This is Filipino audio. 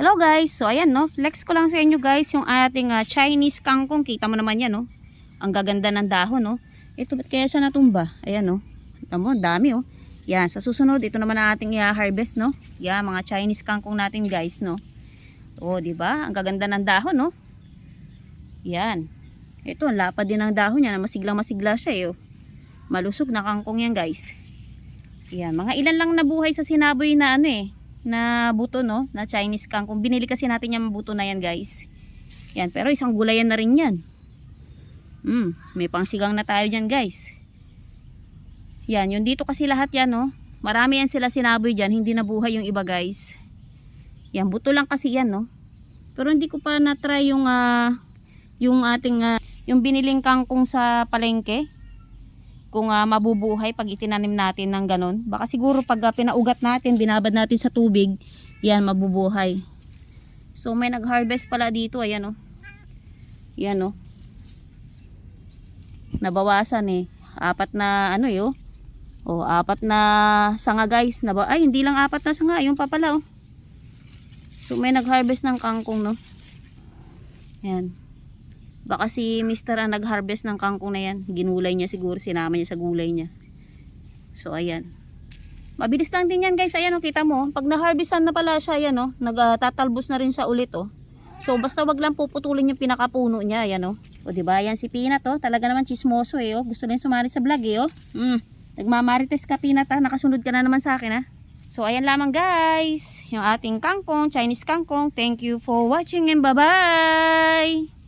Hello guys, so ayan no, flex ko lang sa inyo guys yung ating ah, Chinese kangkong. Kita mo naman yan no. Ang gaganda ng dahon no. Ito ba't kaya siya natumba? Ayan no. Ito mo, dami oh. Yan, sa susunod, ito naman ang ating i-harvest no. Yan, mga Chinese kangkong natin guys no. Oh, di ba? Ang gaganda ng dahon no. Yan. Ito, ang lapad din ng dahon niya. Masiglang masigla siya eh. oh. Malusog na kangkong yan guys. Yan, mga ilan lang nabuhay sa sinaboy na ano eh, na buto no, na Chinese kangkong. Binili kasi natin yung buto na yan guys. Yan, pero isang gulayan na rin yan. Hmm, may pangsigang na tayo dyan guys. Yan, yung dito kasi lahat yan no. Marami yan sila sinaboy dyan, hindi nabuhay yung iba guys. Yan, buto lang kasi yan no. Pero hindi ko pa na-try yung, ah, yung ating, ah, yung biniling kangkong sa palengke kung ah, mabubuhay pag itinanim natin ng ganun. Baka siguro pag ah, pinaugat natin, binabad natin sa tubig, yan mabubuhay. So may nag-harvest pala dito, ayan oh. Yan oh. Nabawasan eh. Apat na ano yo. Oh, apat na sanga guys. Naba Ay, hindi lang apat na sanga, yung pa pala oh. So may nag-harvest ng kangkong no. Yan. Baka si Mr. ang nag-harvest ng kangkong na yan. Ginulay niya siguro, sinama niya sa gulay niya. So, ayan. Mabilis lang din yan guys. Ayan o, kita mo. Pag na-harvestan na pala siya, ayan o. Nagtatalbos na rin sa ulit o. So, basta wag lang puputulin yung pinakapuno niya. Ayan o. O, diba? Ayan si Peanut o. Talaga naman chismoso eh o. Gusto rin sumari sa vlog eh o. Mm. Nagmamarites ka Peanut ha. Nakasunod ka na naman sa akin ha. So, ayan lamang guys. Yung ating kangkong, Chinese kangkong. Thank you for watching and bye-bye!